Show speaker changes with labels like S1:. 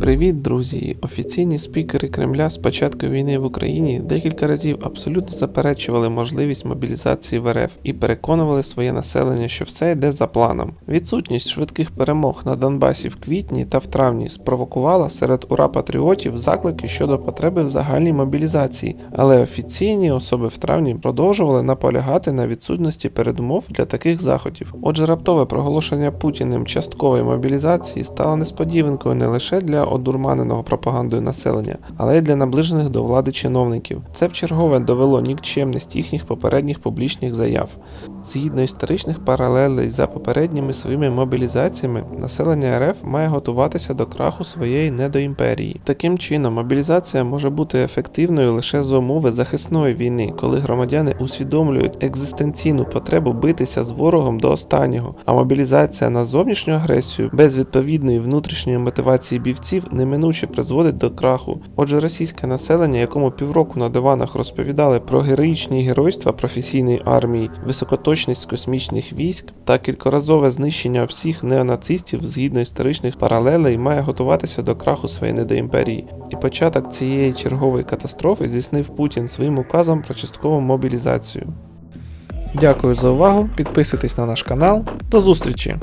S1: Привіт, друзі! Офіційні спікери Кремля з початку війни в Україні декілька разів абсолютно заперечували можливість мобілізації в РФ і переконували своє населення, що все йде за планом. Відсутність швидких перемог на Донбасі в квітні та в травні спровокувала серед ура патріотів заклики щодо потреби в загальній мобілізації, але офіційні особи в травні продовжували наполягати на відсутності передумов для таких заходів. Отже, раптове проголошення Путіним часткової мобілізації стало несподіванкою не лише для одурманеного пропагандою населення, але й для наближених до влади чиновників. Це вчергове довело нікчемність їхніх попередніх публічних заяв. Згідно історичних паралелей за попередніми своїми мобілізаціями, населення РФ має готуватися до краху своєї недоімперії. Таким чином, мобілізація може бути ефективною лише за умови захисної війни, коли громадяни усвідомлюють екзистенційну потребу битися з ворогом до останнього, а мобілізація на зовнішню агресію без відповідної внутрішньої мотивації бівців неминуче призводить до краху. Отже, російське населення, якому півроку на диванах розповідали про героїчні геройства професійної армії, високоточність космічних військ та кількоразове знищення всіх неонацистів згідно історичних паралелей, має готуватися до краху своєї недоімперії. І початок цієї чергової катастрофи здійснив Путін своїм указом про часткову мобілізацію. Дякую за увагу, підписуйтесь на наш канал. До зустрічі!